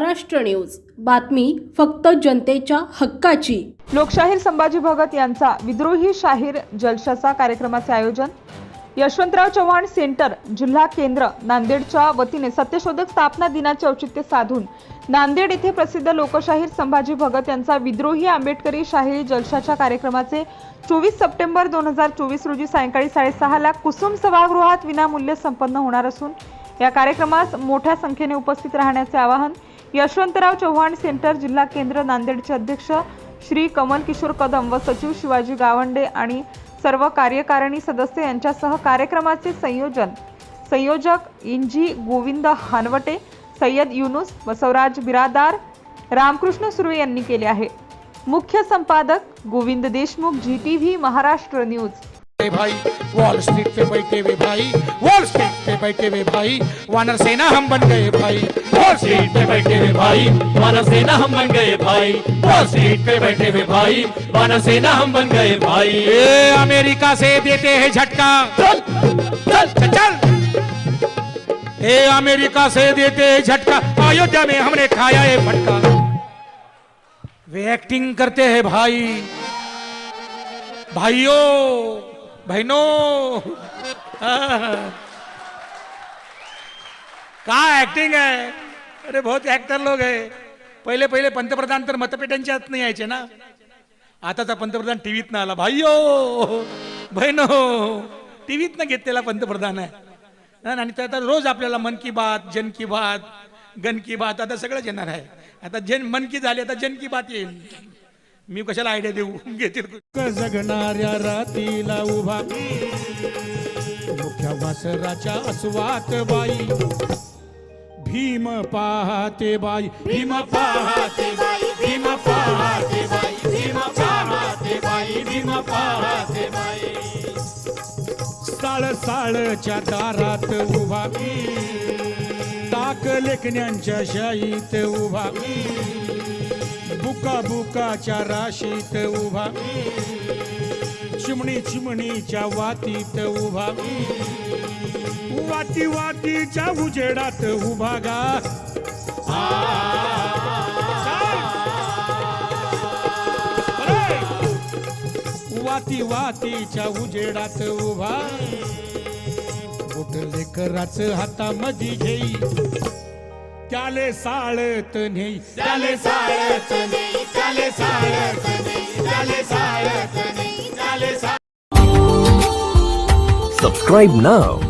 Maharashtra news. बातमी फक्त जनतेच्या हक्काची. लोकशाहीर संभाजी भगत यांचा विद्रोही शाहीर जलशाचा कार्यक्रमाचे आयोजन. यशवंतराव चव्हाण सेंटर जिल्हा केंद्र नांदेडच्या वतीने सत्यशोधक स्थापना दिनाचे औचित्य साधून नांदेड येथे प्रसिद्ध लोकशाहीर संभाजी भगत यांचा विद्रोही आंबेडकरी शाहीर जलशाच्या कार्यक्रमाचे चोवीस सप्टेंबर दोन हजार चोवीस रोजी सायंकाळी साडेसहाला कुसुम सभागृहात विनामूल्य संपन्न होणार असून या कार्यक्रमास मोठ्या संख्येने उपस्थित राहण्याचे आवाहन यशवंतराव चव्हाण सेंटर जिल्हा केंद्र नांदेडचे अध्यक्ष श्री कमल किशोर कदम व सचिव शिवाजी गावंडे आणि सर्व कार्यकारिणी सदस्य यांच्यासह कार्यक्रमाचे संयोजन संयोजक इंजी गोविंद हानवटे सय्यद युनुस बसवराज बिरादार रामकृष्ण सुर्वे यांनी केले आहे. मुख्य संपादक Govind Deshmukh G T V Maharashtra news. भाई वॉल स्ट्रीट पे बैठे हुए भाई वॉल स्ट्रीट बैठे हुए भाई वानर सेना हम बन गए भाई। स्ट्रीट पे बैठे हुए भाई मानव सेना हम बन गए भाई। स्ट्रीट पे बैठे हुए भाई मानव सेना हम बन गए भाई। ए अमेरिका से देते हैं झटका। चल चल। चल। ए अमेरिका से देते हैं झटका। अयोध्या में हमने खाया है फटका। वे एक्टिंग करते हैं भाई। भाइयों बहनों। का काय ऍक्टिंग आहे अरे बहुत ऍक्टर लोक आहे पहिले पहिले पंतप्रधान तर मतपेट्यांच्या आत नाही यायचे ना। आताचा पंतप्रधान टीव्हीत ना आला. भाईयो बहिण! टीव्हीत ना घेतलेला पंतप्रधान आहे. ना, आणि ते आता रोज आपल्याला मन की बात जन की बात गन की बात आता सगळंच येणार आहे. आता जन मन की झाली आता जन की बात येईल. मी कशाला आयडिया देऊ? घेतील जगणाऱ्या रातीला उभा मुख्या वासराच्या अस्वात बाई. भीम पाहते बाई भीम पाहते बाई भीम पाहते बाई भीम पाहते बाई भीम पाहते बाई. साळ साळच्या दारात उभा टाक लेखण्यांच्या शाईत उभा बुका बुकाच्या राशीत उभा चिमणी चिमणीच्या वातीत उभा वाती वातीच्या उजेडात उभा गा. वाती वातीच्या उजेडात उभा. बोट लेकराच हातामध्ये घेई. त्याले साळत नेई. त्याले साळत नेई. त्याले साळत नेई. त्याले साळत नेई. त्याले साळत Subscribe now.